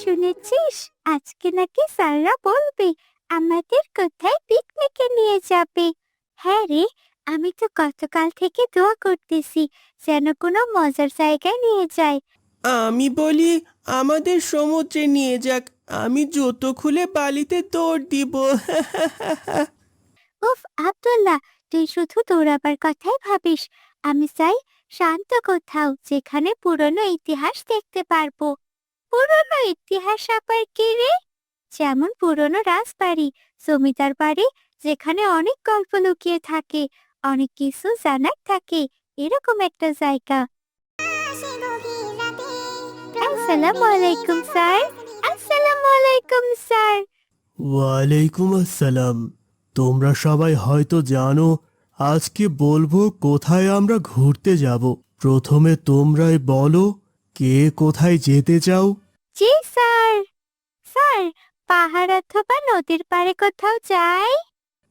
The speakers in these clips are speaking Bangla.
শুনেছিস? আজকে নাকি স্যাররা বলবে আমাদের কোথায় পিকনিকে নিয়ে যাবে। হ্যাঁ রে আমি তো গতকাল থেকে দোয়া করতেছি যেন কোনো মজার জায়গায় নিয়ে যায়। আমি বলি আমাদের সমুদ্রে নিয়ে যাক আমি জুতো খুলে বালিতে দৌড় দিব। উফ আব্দুল্লাহ তুই শুধু দৌড়াবার কথাই ভাবিস। আমি চাই শান্ত কোথাও যেখানে পুরনো ইতিহাস দেখতে পারব। পুরনো ইতিহাস আবার কি রে? যেমন পুরনো রাজবাড়ি, জমিদার বাড়ি, যেখানে অনেক গল্প লুকিয়ে থাকে, অনেক কিছু জানার থাকে, এরকম একটা জায়গা। আসসালামু আলাইকুম, স্যার। আসসালামু আলাইকুম, স্যার। ওয়ালাইকুম আসসালাম। তোমরা সবাই হয়তো জানো, আজকে বলব কোথায় আমরা ঘুরতে যাব। প্রথমে তোমরাই বলো কে কোথায় যেতে চাও? জি স্যার। স্যার পাহাড় অথবা নদীর পাড়ে কোথাও যাই?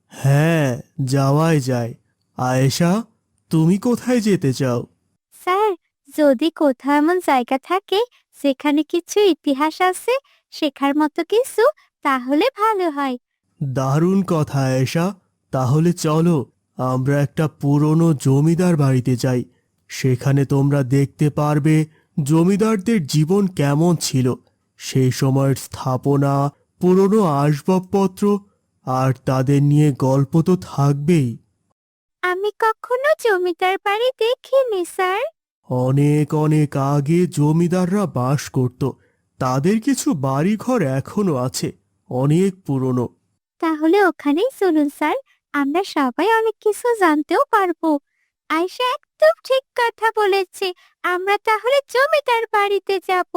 হ্যাঁ যাওয়াই যায়। আয়েশা তুমি কোথায় যেতে চাও? স্যার যদি কোথাও এমন জায়গা থাকে সেখানে কিছু ইতিহাস আছে শেখার মতো কিছু তাহলে ভালো হয়। দারুণ কথা আয়েশা। তাহলে চলো আমরা একটা পুরনো জমিদার বাড়িতে যাই। সেখানে তোমরা দেখতে পারবে জমিদারদের জীবন কেমন ছিল? সেই সময়ের স্থাপনা পুরনো আসবাবপত্র আর তাদের নিয়ে গল্প তো থাকবেই। আমি কখনো জমিদার বাড়ি দেখিনি স্যার। অনেক অনেক আগে জমিদাররা বাস করত। তাদের কিছু বাড়িঘর এখনও আছে অনেক পুরনো। তাহলে ওখানেই চলুন স্যার। আমরা সবাই অনেক কিছু জানতেও পারব। আয়সা একদম ঠিক কথা বলেছে। আমরা তাহলে জমিদার বাড়িতে যাব।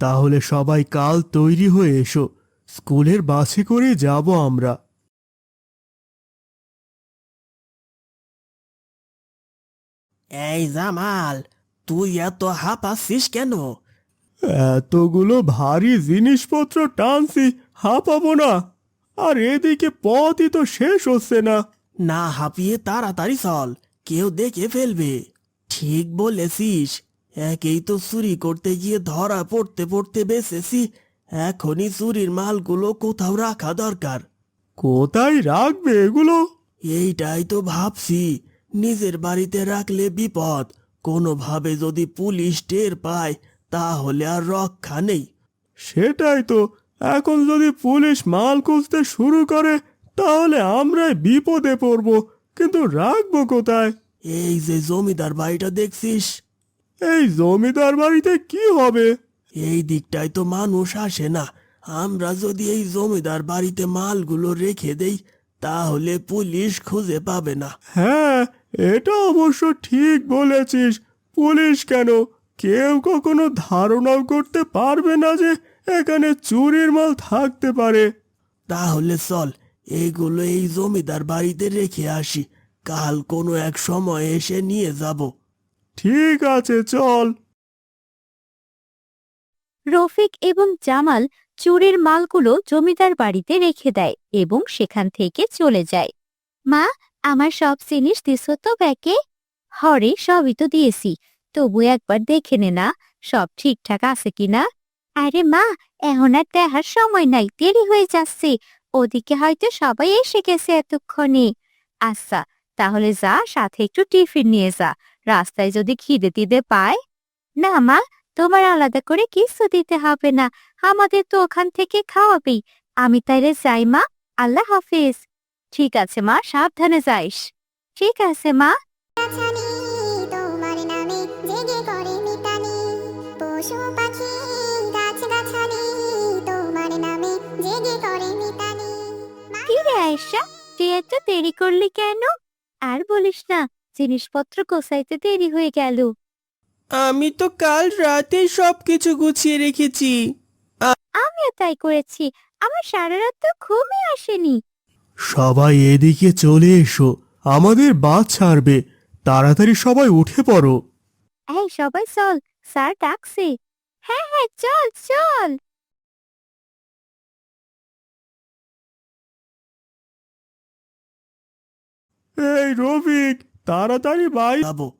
তাহলে সবাই কাল তৈরি হয়ে এসো। স্কুলের বাসে করে যাব আমরা। এই জামাল তুই এত হাঁপাচ্ছিস কেন? এতগুলো ভারী জিনিসপত্র টানছি হাঁপাবো না। আর এদিকে পথই তো শেষ হচ্ছে না। না হাঁপিয়ে তাড়াতাড়ি চল। কেউ দেখে ফেলবে। ঠিক বলেছিস। একেই তো চুরি করতে গিয়ে ধরা পড়তে পড়তে বেঁচেছি। এখনই চুরির মালগুলো কোথাও রাখা দরকার। কোথায় রাখবে এগুলো? এইটাই তো ভাবছি। নিজের বাড়িতে রাখলে বিপদ। কোনোভাবে যদি পুলিশ টের পায় তাহলে আর রক্ষা নেই। সেটাই তো। এখন যদি পুলিশ মাল খুঁজতে শুরু করে তাহলে আমরাই বিপদে পড়ব। কিন্তু রাখব কোথায়? এই যে জমিদার বাড়িটা দেখছিস? এই জমিদার বাড়িতে কি হবে? এই দিকটায় তো মানুষ আসে না। আমরা যদি এই জমিদার বাড়িতে মালগুলো রেখে দেই তাহলে পুলিশ খুঁজে পাবে না। হ্যাঁ এটা অবশ্য ঠিক বলেছিস। পুলিশ কেন? কেউ কখনো ধারণাও করতে পারবে না যে এখানে চুরির মাল থাকতে পারে। তাহলে চল এইগুলো এই জমিদার বাড়িতে রেখে আসি। কাল কোনো এক সময় এসে নিয়ে যাব। ঠিক আছে চল। রফিক এবং জামাল চুরির মালগুলো জমিদার বাড়িতে রেখে দেয় এবং সেখান থেকে চলে যায়। মা আমার সব জিনিস দিছো তো ব্যাকে হরে সবই তো দিয়েছি। তবু একবার দেখে নে না সব ঠিকঠাক আছে কিনা? আরে মা এখন আর দেখার সময় নাই দেরি হয়ে যাচ্ছে। ওদিকে হয়তো সবাই এসে গেছে এতক্ষণে। আচ্ছা তাহলে যা, সাথে একটু টিফিন নিয়ে যা। রাস্তায় যদি খিদে টিদে পায়? না মা, তোমার আলাদা করে কিছু দিতে হবে না। আমাদের তো ওখান থেকে খাওয়াবেই। আমি তাইলে যাই মা। আল্লাহ হাফিজ। ঠিক আছে মা, সাবধানে যাইস। ঠিক আছে মা। আয়েশা তুই এত দেরি করলি কেন? আর বলিস না জিনিসপত্র গোছাইতে দেরি হয়ে গেল। আমি তো কাল রাতে সবকিছু গুছিয়ে রেখেছি। আমিও তাই করেছি আমার সারা রাত তো ঘুমই আসেনি। সবাই এদিকে চলে এসো আমাদের বাস ছাড়বে তাড়াতাড়ি সবাই উঠে পড়ো। এই সবাই চল স্যার ডাকছে। হ্যাঁ হ্যাঁ চল চল। এই রফিক তাড়াতাড়ি বাই যাব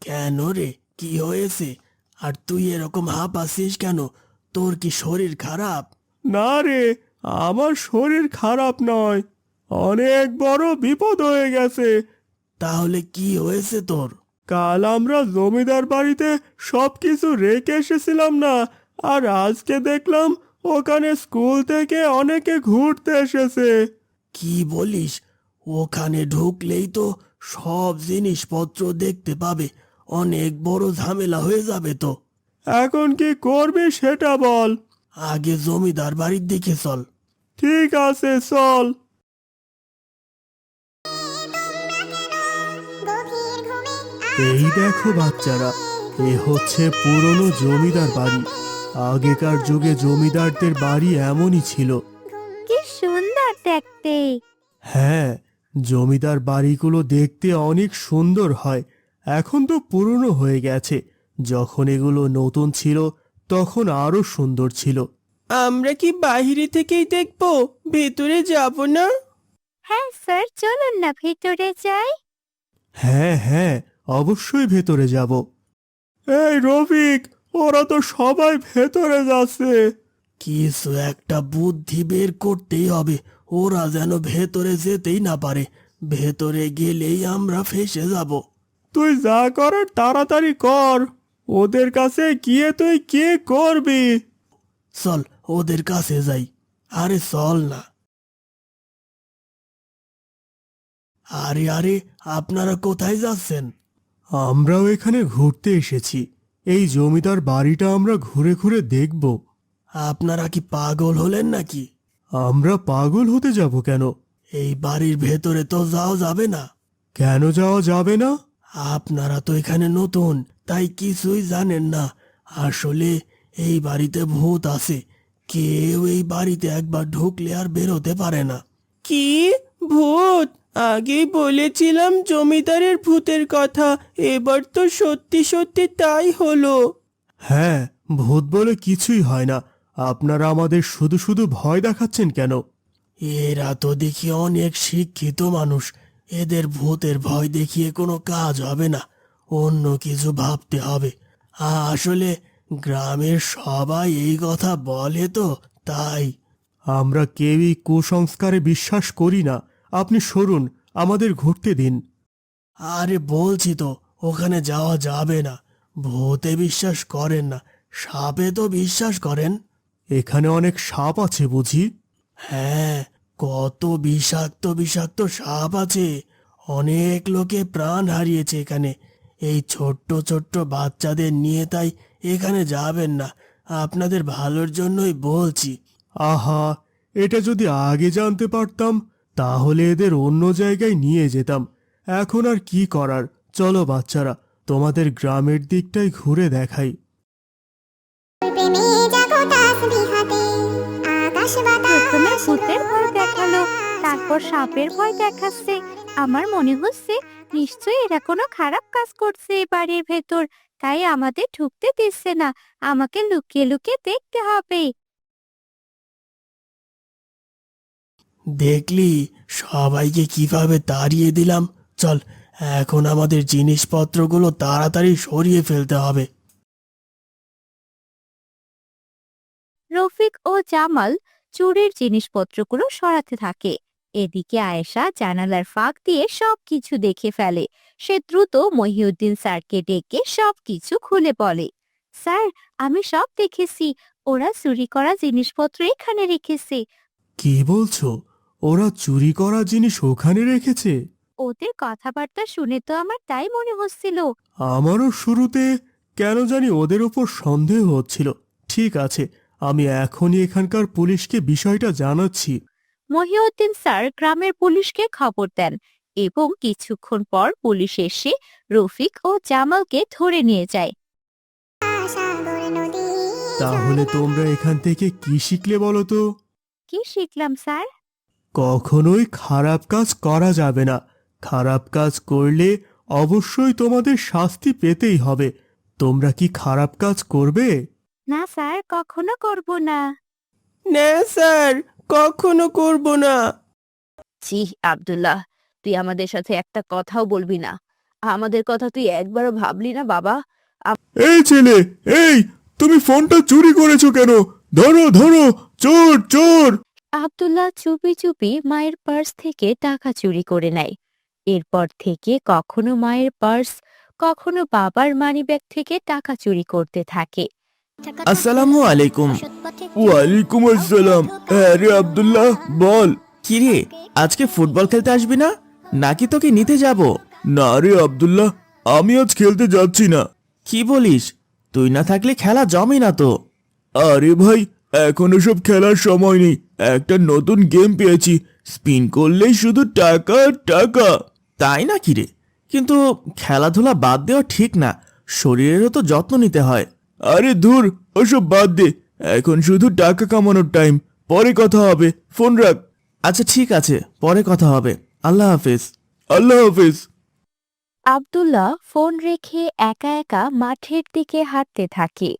কেন রে? কি হয়েছে? আর তুই এরকম হাঁপাচ্ছিস কেন? তোর কি শরীর খারাপ? না রে আমার শরীর খারাপ নয়। অনেক বড় বিপদ হয়ে গেছে। তাহলে কি হয়েছে তোর? কাল আমরা জমিদার বাড়িতে সব কিছু রেখে এসেছিলাম না আর আজকে দেখলাম ওখানে স্কুল থেকে অনেকে ঘুরতে এসেছে। কি বলিস? ওখানে ঢুকলেই তো সব জিনিসপত্র দেখতে পাবে। অনেক বড় ঝামেলা হয়ে যাবে তো। এখন কি করবি সেটা বল। আগে জমিদার বাড়ির দিকে চল। ঠিক আছে চল। এই দেখো বাচ্চারা এ হচ্ছে পুরনো জমিদার বাড়ি। আগেকার যুগে জমিদারদের বাড়ি এমনই ছিল। কি সুন্দর দেখতে। হ্যাঁ জমিদার বাড়িগুলো দেখতে অনেক সুন্দর হয়। এখন তো পুরনো হয়ে গেছে। যখন এগুলো নতুন ছিল তখন আরও সুন্দর ছিল। আমরা কি বাইরে থেকেই দেখব? ভেতরে যাব না? হ্যাঁ স্যার চলুন না ভেতরে যাই। হ্যাঁ হ্যাঁ অবশ্যই ভেতরে যাব। এই রফিক ওরা তো সবাই ভেতরে যাচ্ছে। কিছু একটা বুদ্ধি বের করতেই হবে। ওরা যেন ভেতরে যেতেই না পারে। ভেতরে গেলেই আমরা ফেসে যাব। তুই যা করার তাড়াতাড়ি কর। ওদের কাছে গিয়ে তুই কে করবি? চল ওদের কাছে যাই। আরে চল না। আরে আরে আপনারা কোথায় যাচ্ছেন? আমরাও এখানে ঘুরতে এসেছি। এই জমিদার বাড়িটা আমরা ঘুরে ঘুরে দেখব। আপনারা কি পাগল হলেন নাকি? আমরা পাগল হতে যাব কেন? এই বাড়ির ভেতরে তো যাওয়া যাবে না। কেন যাওয়া যাবে না? আপনারা তো এখানে নতুন তাই কিছুই জানেন না। আসলে এই বাড়িতে ভূত আছে। কেউ এই বাড়িতে একবার ঢুকলে আর বেরোতে পারে না। কি? ভূত? আগেই বলেছিলাম জমিদারের ভূতের কথা এবার তো সত্যি সত্যি তাই হলো। হ্যাঁ ভূত বলে কিছুই হয় না। আপনারা আমাদের শুধু শুধু ভয় দেখাচ্ছেন কেন? এরা তো দেখি অনেক শিক্ষিত মানুষ। এদের ভূতের ভয় দেখিয়ে কোনো কাজ হবে না। অন্য কিছু ভাবতে হবে। আসলে গ্রামের সবাই এই কথা বলে তো তাই। আমরা কেউই কুসংস্কারে বিশ্বাস করি না। আপনি সরুন আমাদের ঘুরতে দিন। আরে বলছি তো ওখানে যাওয়া যাবে না। ভূতে বিশ্বাস করেন না সাপে তো বিশ্বাস করেন। এখানে অনেক সাপ আছে বুঝি? হ্যাঁ কত বিষাক্ত বিষাক্ত সাপ আছে। অনেক লোকে প্রাণ হারিয়েছে এখানে। এই ছোট্ট ছোট্ট বাচ্চাদের নিয়ে তাই এখানে যাবেন না। আপনাদের ভালোর জন্যই বলছি। আহা এটা যদি আগে জানতে পারতাম তাহলে এদের অন্য জায়গায় নিয়ে যেতাম। এখন আর কি করার? চলো বাচ্চারা তোমাদের গ্রামের দিকটাই ঘুরে দেখাই। প্রথমে ভূতের ভয় দেখাল তারপর সাপের ভয় দেখাচ্ছে। আমার মনে হচ্ছে নিশ্চয়ই এরা কোনো খারাপ কাজ করছে এই বাড়ির ভেতর তাই আমাদের ঢুকতে দিচ্ছে না আমাকে লুকিয়ে লুকিয়ে দেখতে হবে। দেখলি? সবাইকে কীভাবে তাড়িয়ে দিলাম? চল এখন আমাদের জিনিসপত্রগুলো তাড়াতাড়ি সরিয়ে ফেলতে হবে। রফিক ও জামাল চুরির জিনিসপত্রগুলো সরাতে থাকে। এদিকে আয়েশা জানালার ফাঁক দিয়ে সবকিছু দেখে ফেলে। সে দ্রুত মহিউদ্দিন স্যারকে ডেকে সবকিছু খুলে বলে স্যার আমি সব দেখেছি। ওরা চুরি করা জিনিসপত্র এখানে রেখেছে। কি বলছো? ওরা চুরি করা জিনিস ওখানে রেখেছে? ওদের কথাবার্তা শুনে তো আমার তাই মনে হচ্ছিল। আমারও শুরুতে কেন জানি ওদের ওপর সন্দেহ হচ্ছিল। ঠিক আছে আমি এখনই এখানকার পুলিশকে বিষয়টা জানাচ্ছি। মহিউদ্দিন স্যার গ্রামের পুলিশকে খবর দেন এবং কিছুক্ষণ পর পুলিশ এসে রফিক ও জামালকে ধরে নিয়ে যায়। তাহলে তোমরা এখান থেকে কি শিখলে বলো তো? কি শিখলাম স্যার? কখনোই খারাপ কাজ করা যাবে না। খারাপ কাজ করলে অবশ্যই তোমাদের শাস্তি পেতেই হবে। তোমরা কি খারাপ কাজ করবে? না স্যার কখনো করব না। না স্যার কখনো করব না। ছি আব্দুল্লাহ তুই আমাদের সাথে একটা কথাও বলবি না। আমাদের কথা তুই একবারও ভাবলি না বাবা? এই ছেলে এই তুমি ফোনটা চুরি করেছ কেন? ধরো ধরো চোর চোর! আব্দুল্লাহ চুপি চুপি মায়ের পার্স থেকে টাকা চুরি করে নেয়। এরপর থেকে কখনো মায়ের পার্স কখনো বাবার মানিব্যাগ থেকে টাকা চুরি করতে থাকে। আসসালামু আলাইকুম। ওয়ালাইকুম আসসালাম। আরে আব্দুল্লাহ বল। কি রে আজকে ফুটবল খেলতে আসবি না? নাকি তোকে নিতে যাব? না রে আব্দুল্লাহ আমি আজ খেলতে যাচ্ছি না। কি বলিস? তুই না থাকলে খেলা জমে না তো। আরে ভাই এখন সব খেলার সময় নেই। একটা নতুন গেম পেয়েছি। স্পিন করলেই শুধু টাকা টাকা। তাই না কি রে কিন্তু খেলাধুলা বাদ দেওয়া ঠিক না। শরীরেরও তো যত্ন নিতে হয়। আরে দূর ওসব বাদ দে। এখন শুধু টাকা কামানোর টাইম পরে কথা হবে। ফোন রাখ। আচ্ছা ঠিক আছে। পরে কথা হবে। আল্লাহ হাফেজ। আল্লাহ হাফিজ। আব্দুল্লাহ ফোন রেখে একা একা মাঠের দিকে হাঁটতে থাকে।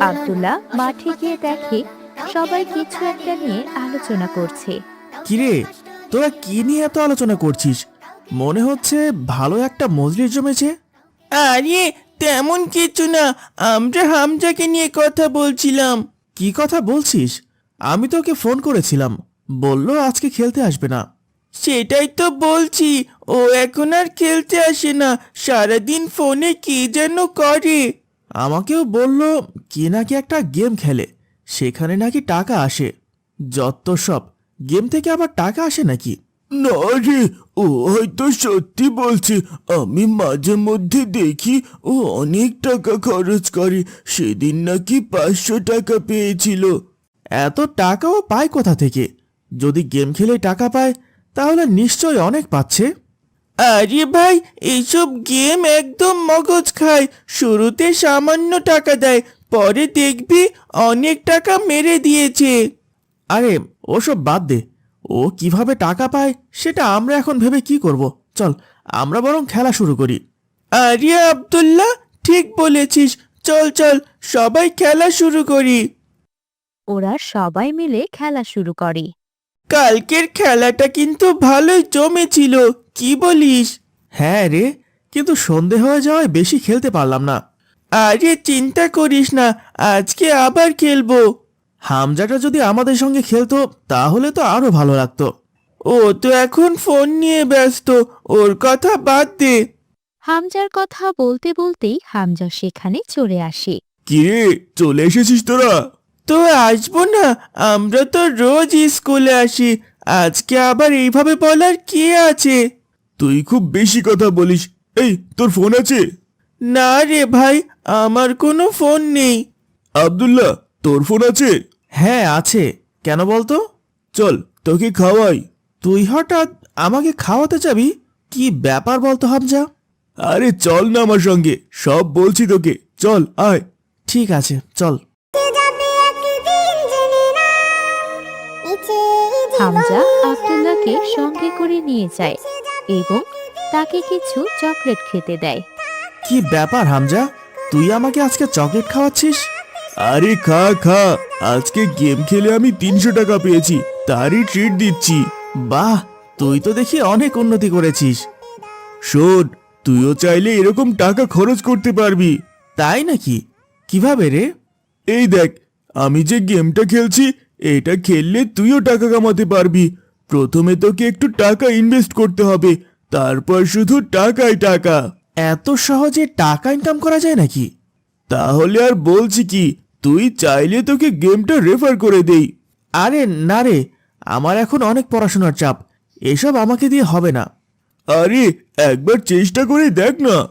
আবদুল্লাহ মাঠে গিয়ে দেখে সবাই কিছু একটা নিয়ে আলোচনা করছে। কিরে তোরা কি নিয়ে এত আলোচনা করছিস? মনে হচ্ছে ভালো একটা মজলিস জমেছে। আরে তেমন কিছু না আমরা হামজাকে নিয়ে কথা বলছিলাম। কি কথা বলছিস? আমি তোকে ফোন করেছিলাম। বলল আজকে খেলতে আসবে না। সেটাই তো বলছি ও এখন আর খেলতে আসে না। সারাদিন ফোনে কি যেন করে। আমাকেও বলল কি নাকি একটা গেম খেলে সেখানে নাকি টাকা আসে। যত সব গেম থেকে আবার টাকা আসে নাকি? না রে ও হয়তো সত্যি বলছে। আমি মাঝে মধ্যে দেখি ও অনেক টাকা খরচ করে। সেদিন নাকি পাঁচশো টাকা পেয়েছিল। এত টাকাও পায় কোথা থেকে? যদি গেম খেলে টাকা পায় তাহলে নিশ্চয় অনেক পাচ্ছে। আরে ভাই এইসব গেম একদম মগজ খায়। শুরুতে সামান্য টাকা দেয় পরে দেখবি অনেক টাকা মেরে দিয়েছে। আরে ওসব বাদ দে। ও কীভাবে টাকা পায় সেটা আমরা এখন ভেবে কি করব? চল আমরা বরং খেলা শুরু করি। আরে আব্দুল্লাহ ঠিক বলেছিস। চল চল সবাই খেলা শুরু করি। ওরা সবাই মিলে খেলা শুরু করে। কালকের খেলাটা কিন্তু ভালোই জমেছিল কি বলিস? হ্যাঁ রে কিন্তু সন্ধে হয়ে যাওয়ায় বেশি খেলতে পারলাম না। আরে চিন্তা করিস না আজকে আবার খেলব। হামজাটা যদি আমাদের সঙ্গে খেলতো তাহলে তো আরও ভালো লাগতো। ও তো এখন ফোন নিয়ে ব্যস্ত ওর কথা বাদ দে। হামজার কথা বলতে বলতেই হামজা সেখানে চলে আসে। কি রে চলে এসেছিস তোরা? তো আসব না আমরা তো রোজ স্কুলে আসি আজকে আবার এইভাবে বলার কি আছে? তুই খুব বেশি কথা বলিস। এই তোর ফোন আছে? না রে ভাই আমার কোনো ফোন নেই। আব্দুল্লাহ তোর ফোন আছে? হ্যাঁ আছে। কেন বলতো? চল তোকে খাওয়াই। তুই হঠাৎ আমাকে খাওয়াতে যাবি কি ব্যাপার বলতো হামজা? আরে চল না আমার সঙ্গে সব বলছি তোকে। চল আয়। ঠিক আছে চল। যাবে একদিন জেনে না ইচ্ছে জীবন হামজা আব্দুল্লাহকে সঙ্গে করে নিয়ে যায় এবং তাকে কিছু চকলেট খেতে দেয়। কি ব্যাপার হামজা? তুই আমাকে আজকে চকলেট খাওয়াচ্ছিস? আরে খা খা। আজকে গেম খেলে আমি তিনশো টাকা পেয়েছি তারই ট্রিট দিচ্ছি। বাহ তুই তো দেখি অনেক উন্নতি করেছিস। শোন তুইও চাইলে এরকম টাকা খরচ করতে পারবি। তাই নাকি? কীভাবে রে? এই দেখ আমি যে গেমটা খেলছি এটা খেললে তুইও টাকা কামাতে পারবি। প্রথমে তোকে একটু টাকা ইনভেস্ট করতে হবে তারপর শুধু টাকাই টাকা। এত সহজে টাকা ইনকাম করা যায় নাকি? তাহলে আর বলছি কি তুই চাইলে তোকে গেমটা রেফার করে দেই। আরে না রে আমার এখন অনেক পড়াশোনার চাপ। এসব আমাকে দিয়ে হবে না। আরে একবার চেষ্টা করে দেখ না।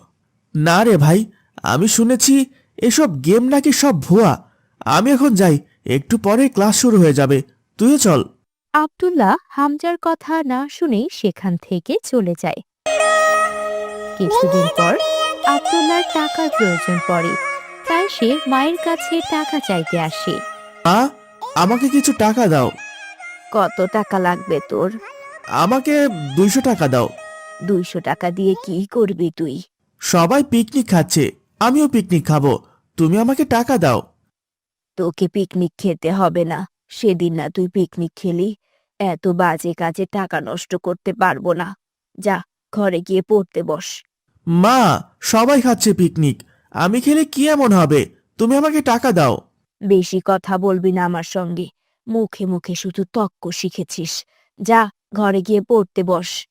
না রে ভাই আমি শুনেছি এসব গেম নাকি সব ভুয়া। আমি এখন যাই একটু পরে ক্লাস শুরু হয়ে যাবে। তুইও চল। আব্দুল্লাহ হামজার কথা না শুনেই সেখান থেকে চলে যায়। কিছুদিন পর আব্দুল্লাহর টাকার প্রয়োজন পড়ে। তাই সে মায়ের কাছে টাকা চাইতে আসে। মা আমাকে কিছু টাকা দাও। কত টাকা লাগবে তোর? আমাকে দুইশো টাকা দাও। দুইশো টাকা দিয়ে কি করবি তুই? সবাই পিকনিক খাচ্ছে আমিও পিকনিক খাব। তুমি আমাকে টাকা দাও। তোকে পিকনিক খেতে হবে না সেদিন না তুই পিকনিক খেলি। এত বাজে কাজে টাকা নষ্ট করতে পারব না। যা ঘরে গিয়ে পড়তে বস। মা সবাই খাচ্ছে পিকনিক আমি খেলে কি এমন হবে? তুমি আমাকে টাকা দাও। বেশি কথা বলবি না আমার সঙ্গে। মুখে মুখে শুধু তক্ক শিখেছিস। যা ঘরে গিয়ে পড়তে বস।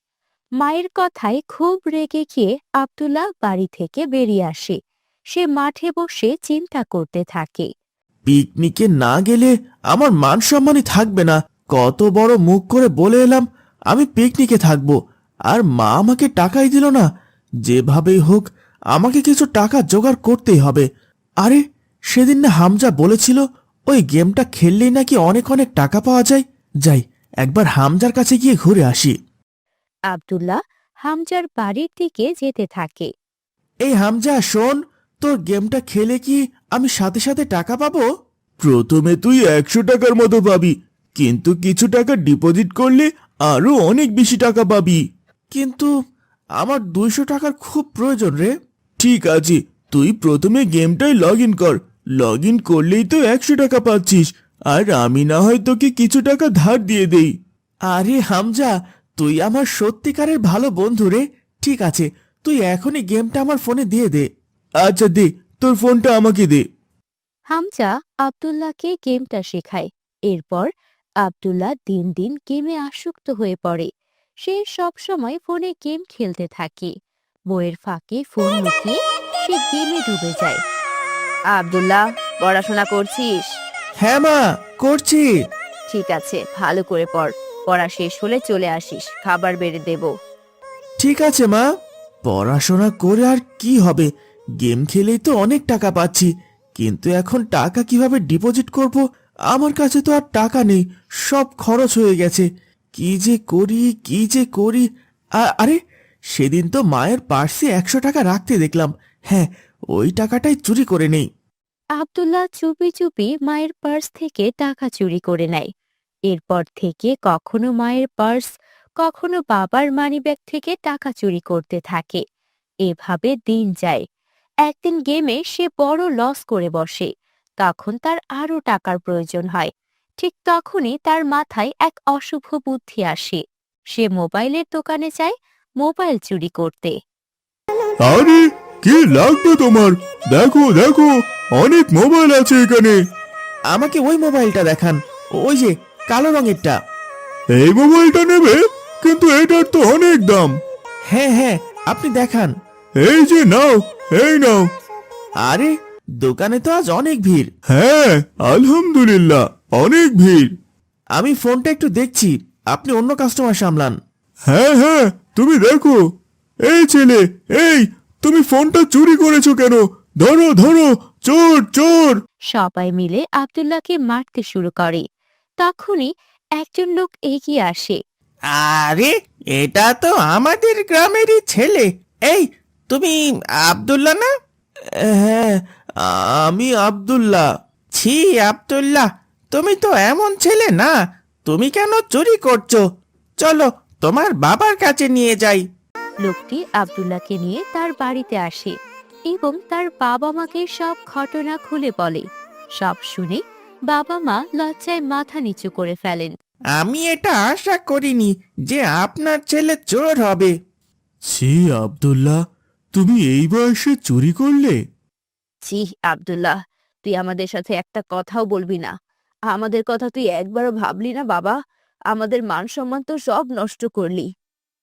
মায়ের কথায় খুব রেগে গিয়ে আব্দুল্লাহ বাড়ি থেকে বেরিয়ে আসে। সে মাঠে বসে চিন্তা করতে থাকে। পিকনিকে না গেলে আমার মান সম্মানই থাকবে না। কত বড় মুখ করে বলে এলাম আমি পিকনিকে থাকব। আর মা আমাকে টাকাই দিল না। যেভাবেই হোক আমাকে কিছু টাকা জোগাড় করতেই হবে। আরে সেদিন না হামজা বলেছিল ওই গেমটা খেললেই নাকি অনেক অনেক টাকা পাওয়া যায়। যাই একবার হামজার কাছে গিয়ে ঘুরে আসি। আব্দুল্লাহ হামজার বাড়ির দিকে যেতে থাকে। এই হামজা শোন তোর গেমটা খেলে কি আমি সাথে সাথে টাকা পাবো? প্রথমে তুই একশো টাকার মতো পাবি কিন্তু কিছু টাকা ডিপোজিট করলে আরও অনেক বেশি টাকা পাবি। কিন্তু আমার দুইশো টাকার খুব প্রয়োজন রে। ঠিক আছে, তুই প্রথমে গেমটাই লগ ইন কর। লগ ইন করলেই তো একশো টাকা পাচ্ছিস, আর আমি না হয় তোকে কিছু টাকা ধার দিয়ে দেই। আরে হামজা, তুই আমার সত্যিকারের ভালো বন্ধু রে। ঠিক আছে, তুই এখনই গেমটা আমার ফোনে দিয়ে দে। আচ্ছা দে, তোর ফোনটা আমাকে দে। হামজা, আব্দুল্লাহকে গেমটা শেখায়। এরপর আব্দুল্লাহ দিন দিন গেমে আসক্ত হয়ে পড়ে। সে সবসময় ফোনে গেম খেলতে থাকে। বইয়ের ফাঁকে ফোন লুকিয়ে সে গেমে ডুবে যায়। আব্দুল্লাহ পড়াশোনা করছিস? হ্যাঁ মা করছি। ঠিক আছে ভালো করে পড়। পড়া শেষ হলে চলে আসিস খাবার বেড়ে দেব। ঠিক আছে মা। পড়াশোনা করে আর কি হবে? গেম খেলেই তো অনেক টাকা পাচ্ছি। কিন্তু এখন টাকা কীভাবে ডিপোজিট করব? আমার কাছে তো আর টাকা নেই সব খরচ হয়ে গেছে। কি যে করি কি যে করি? আরে সেদিন তো মায়ের পার্সে একশো টাকা রাখতে দেখলাম। হ্যাঁ ওই টাকাটাই চুরি করে নেই। আবদুল্লাহ চুপি চুপি মায়ের পার্স থেকে টাকা চুরি করে নেয়। এরপর থেকে কখনো মায়ের পার্স, কখনো বাবার মানিব্যাগ থেকে টাকা চুরি করতে থাকে। এভাবে দিন যায়। একদিন গেমে সে বড় লস করে বসে। তখন তার আরও টাকার প্রয়োজন হয়। ঠিক তখনই তার মাথায় এক অশুভ বুদ্ধি আসে। সে মোবাইলের দোকানে যায় মোবাইল চুরি করতে। আরে কি লাগবে তোমার? দেখো দেখো অনেক মোবাইল আছে এখানে। আমাকে ওই মোবাইলটা দেখান ওই যে কালো রঙেরটা। এই মোবাইলটা নেবে? কিন্তু এটার তো অনেক দাম। হ্যাঁ হ্যাঁ আপনি দেখান। এই যে নাও এই নাও। আরে দোকানে তো আজ অনেক ভিড়। হ্যাঁ আলহামদুলিল্লাহ অনেক ভিড়। আমি ফোনটা একটু দেখছি আপনি অন্য কাস্টমার সামলান। হ্যাঁ হ্যাঁ তুমি দেখো এই ছেলে এই তুমি ফোনটা চুরি করেছ কেন? ধরো ধরো চোর চোর! সবাই মিলে আব্দুল্লাহকে মারতে শুরু করে। তখনই একজন লোক এগিয়ে আসে। আরে এটা তো আমাদের গ্রামেরই ছেলে। এই তুমি আব্দুল্লাহ না? হ্যাঁ আমি আব্দুল্লাহ। ছি আব্দুল্লাহ তুমি তো এমন ছেলে না। তুমি কেন চুরি করছ? চলো তোমার বাবার কাছে নিয়ে যাই। লোকটি আব্দুল্লাহকে নিয়ে তার বাড়িতে আসে এবং তার বাবা মাকে সব ঘটনা খুলে বলে। সব শুনে বাবা মা লজ্জায় মাথা নিচু করে ফেলেন। আমি এটা আশা করিনি যে আপনার ছেলে চোর হবে। ছি আব্দুল্লাহ তুমি এই বয়সে চুরি করলে? ছি আব্দুল্লাহ তুই আমাদের সাথে একটা কথাও বলবি না। আমাদের কথা তুই একবারও ভাবলি না বাবা? আমাদের মান সম্মান তো সব নষ্ট করলি।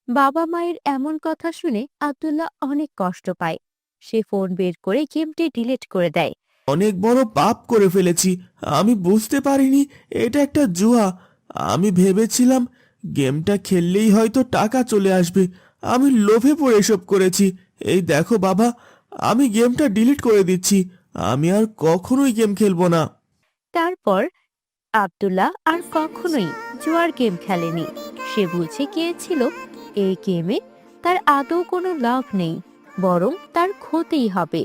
বাবা মায়ের এমন কথা শুনে আব্দুল্লাহ অনেক কষ্ট পায়। সে ফোন বের করে গেমটি ডিলিট করে দেয়। অনেক বড় পাপ করে ফেলেছি। আমি বুঝতে পারিনি এটা একটা জুয়া। আমি ভেবেছিলাম গেমটা খেললেই হয়তো টাকা চলে আসবে। আমি লোভে পড়ে এসব করেছি। এই দেখো বাবা আমি গেমটা ডিলিট করে দিচ্ছি। আমি আর কখনোই গেম খেলব না। তারপর আব্দুল্লাহ আর কখনোই জুয়ার গেম খেলেনি। সে বুঝে গিয়েছিল এই গেমে তার আদৌ কোনো লাভ নেই বরং তার ক্ষতিই হবে।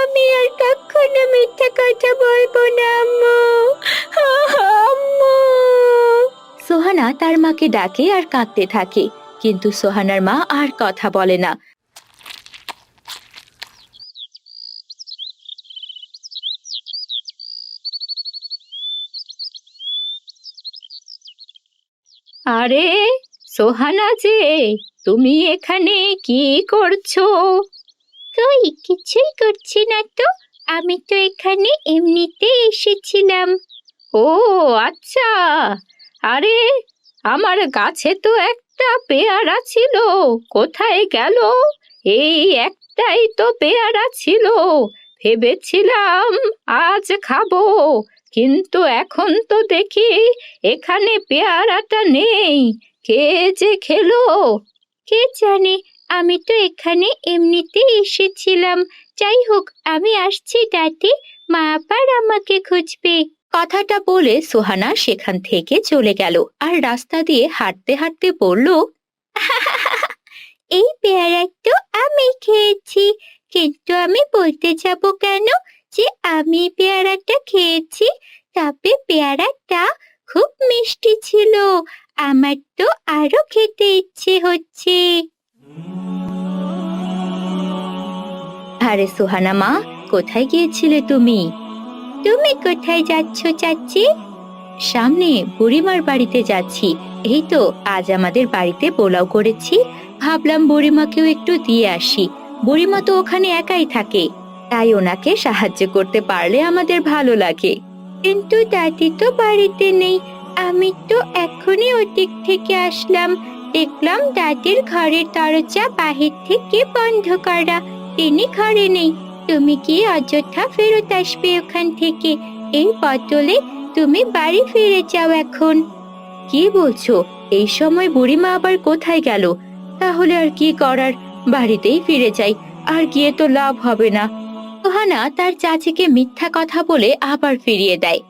আমি আর কখনো মিথ্যা কথা বলব না আম্মু। আম্মু। সোহানা তার মাকে ডাকে আর কাঁদতে থাকে কিন্তু সোহানার মা আর কথা বলে না। আরে সোহানা যে তুমি এখানে কি করছ? কই কিছুই করছি না তো। আমি তো এখানে এমনিতে এসেছিলাম। ও আচ্ছা। আরে আমার গাছে তো একটা পেয়ারা ছিল। কোথায় গেল? এই একটাই তো পেয়ারা ছিল। ভেবেছিলাম আজ খাব। কিন্তু এখন তো দেখি এখানে পেয়ারাটা নেই। কে যে খেলো? কে জানে? আমি তো এখানে এমনিতে এসেছিলাম। যাই হোক, আমি আসছি, দাদি। মা আবার আমাকে খুঁজবে। কথাটা বলে সোহানা সেখান থেকে চলে গেল আর রাস্তা দিয়ে হাঁটতে হাঁটতে বলল, এই পেয়ারা তো আমি খেয়েছি। কিন্তু আমি বলতে যাব কেন? যে আমি পেয়ারাটা খেয়েছি তবে পেয়ারাটা খুব মিষ্টি ছিল। আমার তো আরও খেতে ইচ্ছে হচ্ছে। আরে সোহানা মা, কোথায় গিয়েছিলে তুমি? তুমি কোথায় যাচ্ছ চাচ্ছি সামনে বুড়িমার বাড়িতে যাচ্ছি। এই তো, আজ আমাদের বাড়িতে পোলাও করেছি। ভাবলাম বুড়িমাকেও একটু দিয়ে আসি। বুড়িমা তো ওখানে একাই থাকে। তাই ওনাকে সাহায্য করতে পারলে আমাদের ভালো লাগে। কিন্তু দাদি তো বাড়িতে নেই। আমি তো এখনই ওদিক থেকে আসলাম। দেখলাম দাদির ঘরের দরজা বাহির থেকে বন্ধ করা। তিনি ঘরে নেই। তুমি কি অযথা ফেরত আসবে ওখান থেকে? এই বদলে তুমি বাড়ি ফিরে যাও এখন। কি বলছো? এই সময় বুড়িমা আবার কোথায় গেল? তাহলে আর কি করার? বাড়িতেই ফিরে যাই। আর গিয়ে তো লাভ হবে না। সোহানা তার চাচিকে মিথ্যা কথা বলে আবার ফিরিয়ে দেয়।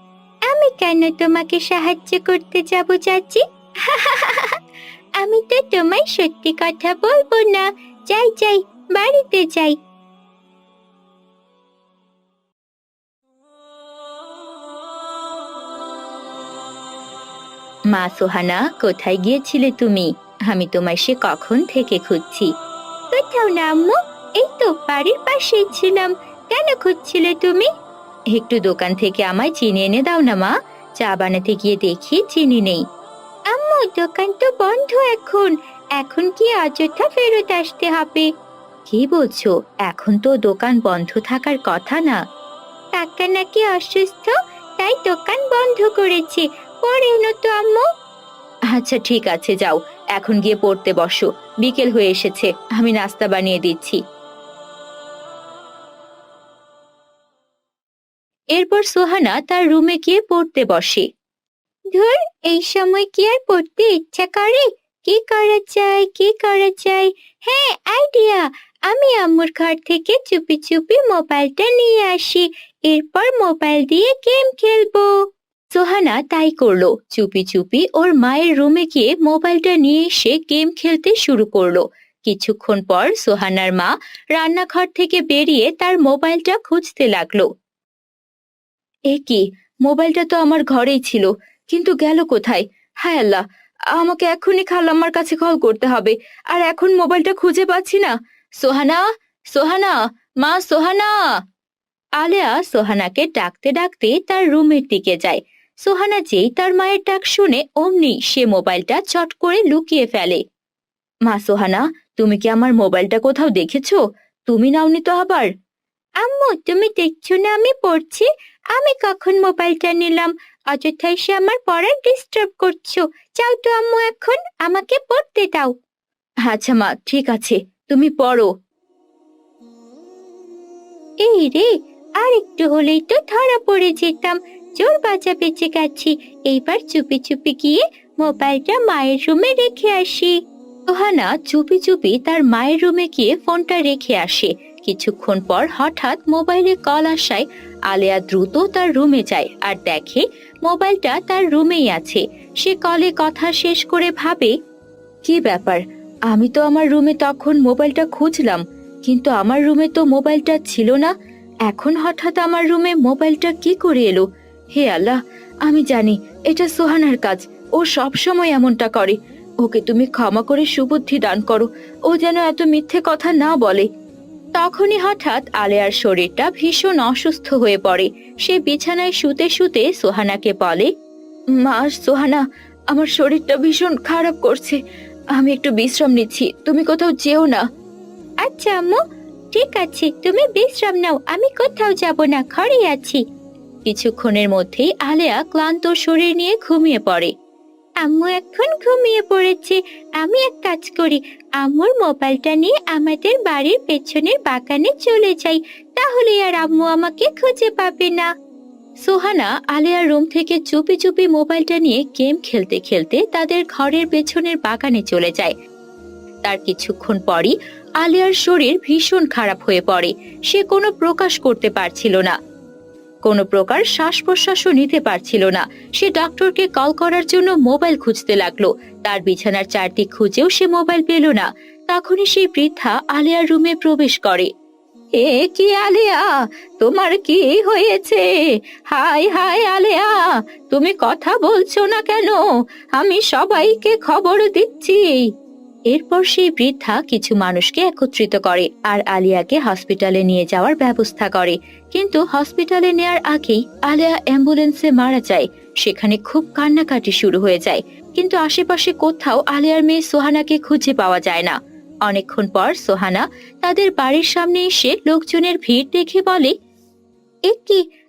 আমি কেন তোমাকে সাহায্য করতে যাব, চাচি? আমি তো তোমায় সত্যি কথা বলব না। যাই যাই, বাড়িতে যাই। মা সোহানা, কোথায় গিয়েছিলে তুমি? আমি তোমায় সে কখন থেকে খুঁজছি? কোথাও না, আম্মু। এই তো বাড়ির পাশেই ছিলাম। কেন খুঁজছিলে তুমি? একটু দোকান থেকে আমায় চিনি এনে দাও না, মা। চা বানাতে গিয়ে দেখি চিনি নেই। আম্মু, দোকান তো বন্ধ এখন। এখন কি অযথা ফেরত আসতে হবে? কি বলছো? এখন তো দোকান বন্ধ থাকার কথা না। কাকা নাকি অসুস্থ, তাই দোকান বন্ধ করেছে। পরে তো, আম্মু। আচ্ছা ঠিক আছে, যাও। এখন গিয়ে পড়তে বসো। বিকেল হয়ে এসেছে। আমি নাস্তা বানিয়ে দিচ্ছি। এরপর সোহানা তার রুমে গিয়ে পড়তে বসে। ধুর, এই সময় কি আর পড়তে ইচ্ছা করে? কি করা যায়, কি করা যায়? হ্যাঁ আইডিয়া আমি আম্মুর ঘর থেকে চুপি চুপি মোবাইলটা নিয়ে আসি। এরপর মোবাইল দিয়ে গেম খেলব। সোহানা তাই করল। চুপি চুপি ওর মায়ের রুমে গিয়ে মোবাইলটা নিয়ে এসে গেম খেলতে শুরু করল। কিছুক্ষণ পর সোহানার মা রান্নাঘর থেকে বেরিয়ে তার মোবাইলটা খুঁজতে লাগল। এ কি? মোবাইলটা তো আমার ঘরেই ছিল। কিন্তু গেল কোথায়? হায় আল্লাহ, আমাকে এখনই খালাম্মার কাছে কল করতে হবে। আর এখন মোবাইলটা খুঁজে পাচ্ছি না। সোহানা সোহানা, মা সোহানা। আলেয়া সোহানাকে ডাকতে ডাকতে তার রুমের দিকে যায়। সোহানা যেই তার মায়ের ডাক শুনে, অমনি সে মোবাইলটা চট করে লুকিয়ে ফেলে। মা সোহানা, তুমি কি আমার মোবাইলটা কোথাও দেখেছ? তুমি নাওনি তো আবার। আম্মু, তুমি দেখছ না আমি পড়ছি? আমি কখন মোবাইলটা নিলাম? অযথায় সে আমার পড়ার ডিস্টার্ব করছ। চাও তো আম্মু এখন, আমাকে পড়তে দাও। আচ্ছা মা, ঠিক আছে, তুমি পড়ো। এই রে আর একটু হলেই তো ধরা পড়ে যেতাম। জোর বাজা বেঁচে গেছি। এইবার চুপি চুপি গিয়ে মোবাইলটা মায়ের রুমে রেখে আসি। সোহানা চুপি চুপি তার মায়ের রুমে গিয়ে ফোনটা রেখে আসে। কিছুক্ষণ পর হঠাৎ মোবাইলে কল আসায় আলেয়া দ্রুত তার রুমে যায় আর দেখে মোবাইলটা তার রুমেই আছে। সে কলে কথা শেষ করে ভাবে, কি ব্যাপার? আমি তো আমার রুমে তখন মোবাইলটা খুঁজলাম, কিন্তু আমার রুমে তো মোবাইলটা ছিল না। এখন হঠাৎ আমার রুমে মোবাইলটা কি করে এলো? হে আল্লাহ, আমি জানি, এটা সোহানার কাজ। ও সব সময় এমনটা করে। ওকে তুমি ক্ষমা করে সুবুদ্ধি দান করো। ও যেন এত মিথ্যে কথা না বলে। তখনই হঠাৎ আলেয়ার শরীরটা ভীষণ অসুস্থ হয়ে পড়ে। সে বিছানায় শুতে শুতে সোহানাকে বলে, মা, সোহানা, আমার শরীরটা ভীষণ খারাপ করছে। আমি একটু বিশ্রাম নিচ্ছি, তুমি কোথাও যেও না। আচ্ছা আম্মু, ঠিক আছে, তুমি বিশ্রাম নাও, আমি কোথাও যাব না, ঘরেই আছি। কিছুক্ষণের মধ্যেই আলেয়া ক্লান্ত শরীর নিয়ে ঘুমিয়ে পড়ে। আম্মু এখন ঘুমিয়ে পড়েছে। আমি এক কাজ করি, আম্মুর মোবাইলটা নিয়ে আমাদের বাড়ির পেছনের বাগানে চলে যাই। তাহলে আর আম্মু আমাকে খুঁজে পাবে না। সোহানা, আলেয়ার রুম থেকে চুপি চুপি মোবাইলটা নিয়ে গেম খেলতে খেলতে তাদের ঘরের পেছনের বাগানে চলে যায়। তার কিছুক্ষণ পরই আলিয়ার শরীর ভীষণ খারাপ হয়ে পড়ে। সে কোনো প্রকাশ করতে পারছিল না। কোনো প্রকার শ্বাস প্রশ্বাসও নিতে পারছিল না। সে ডক্টরকে কল করার জন্য মোবাইল খুঁজতে লাগল। তার বিছানার চারদিক খুঁজেও সে মোবাইল পেল না। তখনই সেই বৃদ্ধা আলিয়ার রুমে প্রবেশ করে। এ কি আলিয়া? তোমার কি হয়েছে? Hi hi Aliya! তুমি কথা বলছো না কেন? আমি সবাইকে খবর দিচ্ছি। এরপর সেই বৃদ্ধা কিছু মানুষকে একত্রিত করে আর আলিয়াকে হসপিটালে নিয়ে যাওয়ার ব্যবস্থা করে। কিন্তু হসপিটালে নেয়ার আগেই আলিয়া অ্যাম্বুলেন্সে মারা যায়। সেখানে খুব কান্নাকাটি শুরু হয়ে যায়। কিন্তু আশেপাশে কোথাও আলিয়ার মেয়ে সোহানাকে খুঁজে পাওয়া যায় না। অনেকক্ষণ পর সোহানা তাদের বাড়ির সামনে এসে লোকজনের ভিড় দেখে বলে, এ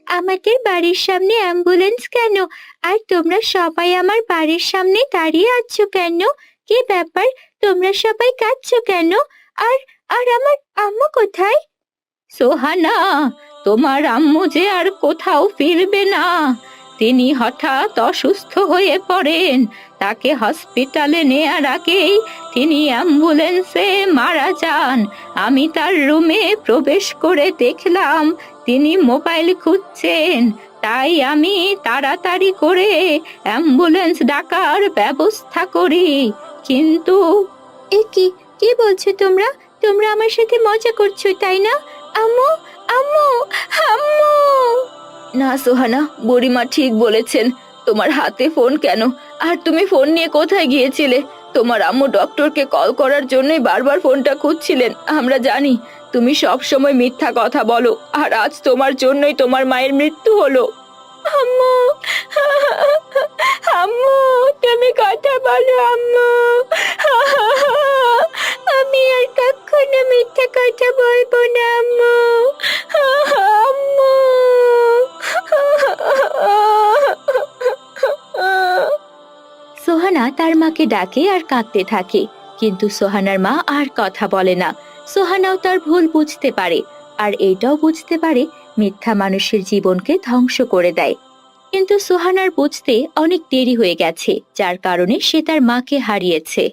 আমাদের বাড়ির সামনে অ্যাম্বুলেন্স কেন? আর তোমরা সবাই আমার বাড়ির সামনে দাঁড়িয়ে আছো কেন? কি ব্যাপার? তোমরা সবাই কাঁদছো কেন? আর আর আমার আম্মু কোথায়? সোহানা, তোমার আম্মু যে আর কোথাও ফিরবে না। তিনি হঠাৎ অসুস্থ হয়ে পড়েন। তাকে হসপিটালে নেয়ার আগেই তিনি অ্যাম্বুলেন্সে মারা যান। আমি তার রুমে প্রবেশ করে দেখলাম তিনি মোবাইল খুঁজছেন। তাই আমি তাড়াতাড়ি করে অ্যাম্বুলেন্স ডাকার ব্যবস্থা করি। কিন্তু এ কি? কি বলছো তোমরা? তোমরা আমার সাথে মজা করছ, তাই না? আম্মু আম্মু আম্মু! না, সোহানা, বুড়িমা ঠিক বলেছেন। তোমার হাতে ফোন কেন? আর তুমি ফোন নিয়ে কোথায় গিয়েছিলে? তোমার আম্মু ডক্টরকে কল করার জন্যই বারবার ফোনটা খুঁজছিলেন, আমরা জানি। তুমি সব সময় মিথ্যা কথা বলো, আর আজ তোমার জন্যই তোমার মায়ের মৃত্যু হলো। আম্মু। আম্মু, তুমি কথা বলো, আম্মু। আমি আর কখনো মিথ্যা কথা বলব না, আম্মু। আম্মু। সোহানা তার মাকে ডাকে আর কাঁদতে থাকে, কিন্তু সোহানার মা আর কথা বলে না। সোহানাও তার ভুল বুঝতে পারে, আর এটাও বুঝতে পারে মিথ্যা মানুষের জীবনকে ধ্বংস করে দেয়। কিন্তু সোহানার বুঝতে অনেক দেরি হয়ে গেছে, যার কারণে সে তার মাকে হারিয়েছে।